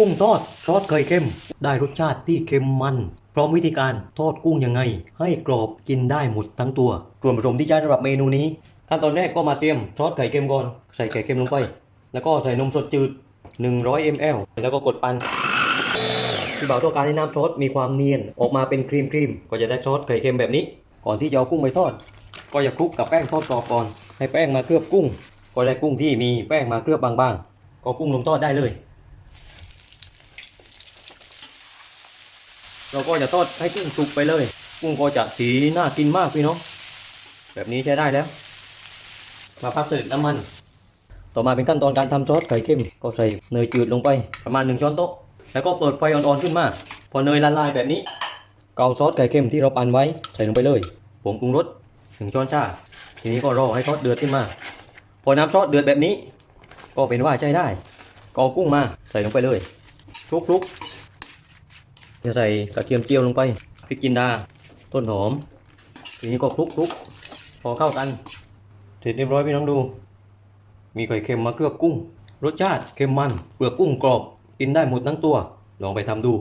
กุ้งทอดซอสเคยเค็ม ได้รสชาติที่เค็มมันพร้อมวิธีการทอดกุ้งยังไง ให้กรอบกินได้หมดทั้งตัวส่วนผสมที่ใช้สำหรับเมนูนี้ ขั้นตอนแรกก็มาเตรียมซอสไข่เค็มก่อนใส่ไข่เค็มลงไป แล้วก็ใส่นมสดจืด 100 ml แล้วก็กดปั่นพี่บ่าวต้องการให้น้ำซอสมีความเนียนออกมาเป็นครีมครีมๆก็จะได้ซอสไข่เค็มแบบนี้ ก่อนที่จะเอากุ้งไปทอด ก็อย่าคลุกกับแป้งทอดกรอบก่อน ให้แป้งมาเคลือบกุ้ง ก็ได้กุ้งที่มีแป้งมาเคลือบบางๆ ก็กุ้งลงทอดได้เลย เราก็จะทอดให้กุ้งสุกไปเลย กุ้งก็จะสีน่ากินมากพี่น้อง แบบนี้ใช้ได้แล้ว มาพักเสด็จน้ำมัน ต่อมาเป็นขั้นตอนการทำซอสไข่เค็มก็ใส่เนยจืดลงไปประมาณหนึ่งช้อนโต๊ะ แล้วก็เปิดไฟอ่อนๆขึ้นมา พอเนยละลายแบบนี้เอาซอสไข่เค็มที่เราปั่นไว้ใส่ลงไปเลย ผงปรุงรสหนึ่งช้อนชา ทีนี้ก็รอให้ซอสเดือดขึ้นมา พอน้ำซอสเดือดแบบนี้ ก็เป็นว่าใช้ได้ก็กุ้งมาใส่ลงไปเลยคลุกๆ จะใส่กระเทียมเจียวลงไปพริกจินดา ต้นหอม ทีนี้ก็คลุกๆพอเข้ากัน เสร็จเรียบร้อยพี่น้องดู มีไข่เค็มมาเคลือบกุ้ง รสชาติเค็มมัน เปลือกกุ้งกรอบ กินได้หมดทั้งตัว ลองไปทำดู